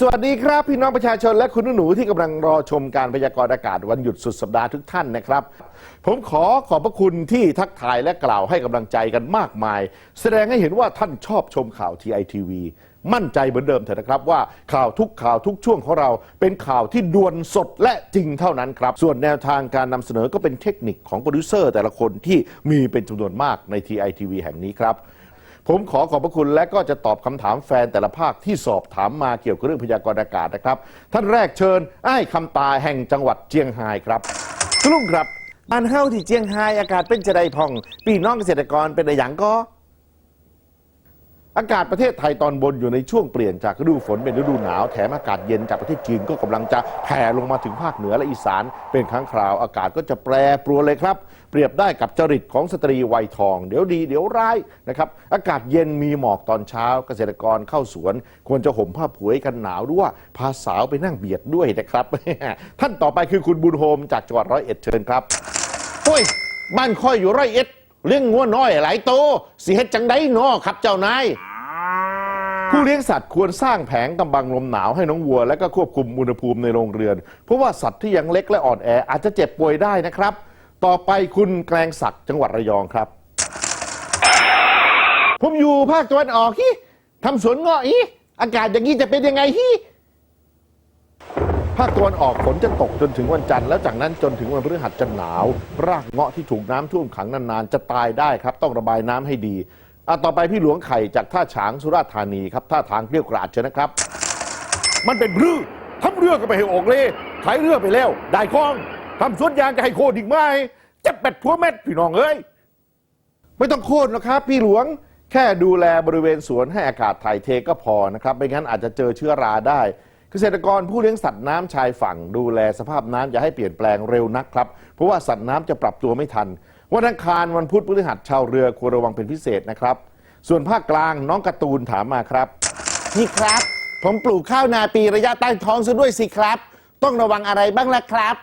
สวัสดีครับ พี่น้องประชาชนและคุณหนูที่กำลังรอชมการพยากรณ์อากาศวันหยุดสุดสัปดาห์ทุกท่านนะครับ ผมขอขอบพระคุณที่ทักทายและกล่าวให้กำลังใจกันมากมาย แสดงให้เห็นว่าท่านชอบชมข่าวทีไอทีวีมั่นใจเหมือนเดิมเถอะนะครับว่าข่าวทุกข่าวทุกช่วงของเราเป็นข่าวที่ด่วนสดและจริงเท่านั้นครับ ส่วนแนวทางการนำเสนอก็เป็นเทคนิคของโปรดิวเซอร์แต่ละคนที่มีเป็นจำนวนมากในทีไอทีวีแห่งนี้ครับ ผมขอขอบพระคุณและก็จะตอบคำถามแฟนแต่ละภาคที่สอบถามมาเกี่ยวกับเรื่องพยากรณ์อากาศนะครับ ท่านแรกเชิญไอ้คำตาแห่งจังหวัดเจียงไฮ้ครับลุงครับอันเฮ้าที่เจียงไฮ้อากาศเป็นจะไดพอง ปีน้องเกษตรกรเป็นอะไรอย่างก็ อากาศประเทศไทยตอนบนอยู่ในช่วงเปลี่ยนจากฤดูฝนเป็นฤดูหนาว แถมอากาศเย็นจากประเทศจีนก็กำลังจะแผ่ลงมาถึงภาคเหนือและอีสาน เป็นครั้งคราว อากาศก็จะแปรปรวนเลยครับ เปรียบได้กับจริตของสตรีวัยทอง เดี๋ยวดีเดี๋ยวร้ายนะครับอากาศเย็นมีหมอกตอนเช้า เกษตรกรเข้าสวน ควรจะห่มผ้าผุยกันหนาวด้วยพาสาวไปนั่งเบียดด้วยนะครับ ท่านต่อไปคือคุณบุญโฮมจากจังหวัดร้อยเอ็ดเชิญครับโอ้ยบ้านค่อยอยู่ร้อยเอ็ด เลี้ยงงัวน้อยหลายโตวสิเฮ็ดจังไดนอครับเจ้านายผู้เลี้ยงสัตว์ควรสร้างแผงกำบังลมหนาวให้น้องวัว และก็ควบคุมอุณหภูมิในโรงเรือน เพราะว่าสัตว์ที่ยังเล็กและอ่อนแออาจจะเจ็บป่วยได้นะครับ ต่อไปคุณแกลงศักดิ์จังหวัดระยองครับ ผมอยู่ภาคตะวันออกฮิทำสวนเงาะฮิอากาศอย่างนี้จะเป็นยังไงฮิ ภาคตะวันออกฝนจะตกจนถึงวันจันทร์แล้วจากนั้นจนถึงวันพฤหัสจะหนาว รากเงาะที่ถูกน้ำท่วมขังนานๆ จะตายได้ครับ ต้องระบายน้ำให้ดีอะต่อไปพี่หลวงไข่จากท่าฉางสุราษฎร์ธานีครับท่าทางเกลี้ยวกราดเชนะครับ มันเป็นรื้อทำเรือก็ไปให้ออกเลยขายเรือไปแล้ว ได้คลองทำสวนยางจะให้โคดอีกไหมจะเป็ดพัวเม็ดพี่น้องเอ้ยไม่ต้องโค่นหรอกครับ พี่หลวงแค่ดูแลบริเวณสวนให้อากาศถ่ายเทก็พอนะครับ ไม่งั้นอาจจะเจอเชื้อราได้ เกษตรกรผู้เลี้ยงสัตว์น้ำชายฝั่งดูแลสภาพน้ำอย่าให้เปลี่ยนแปลงเร็วนักครับ เพราะว่าสัตว์น้ำจะปรับตัวไม่ทัน วันอังคารวันพุธพฤหัสชาวเรือควรระวังเป็นพิเศษนะครับ ส่วนภาคกลางน้องการ์ตูนถามมาครับพี่ครับ ผมปลูกข้าวนาปีระยะใต้ท้องซะด้วยสิครับ ต้องระวังอะไรบ้างล่ะครับ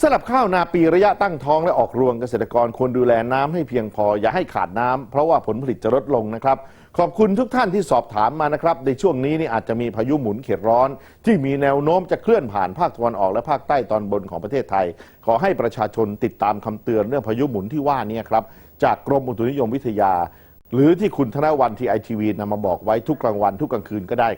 สำหรับข้าวนาปีระยะตั้งท้องและออกรวงเกษตรกรควรดูแลน้ำให้เพียงพออย่าให้ขาดน้ำเพราะว่าผลผลิตจะลดลงนะครับ ขอบคุณทุกท่านที่สอบถามมานะครับ ในช่วงนี้นี่อาจจะมีพายุหมุนเขตร้อน ที่มีแนวโน้มจะเคลื่อนผ่านภาคตะวันออกและภาคใต้ตอนบนของประเทศไทย ขอให้ประชาชนติดตามคำเตือนเรื่องพายุหมุนที่ว่านี้ครับจากกรมอุตุนิยมวิทยา หรือที่คุณธนวันทีไอทีวีนำมาบอกไว้ทุกกลางวันทุกกลางคืนก็ได้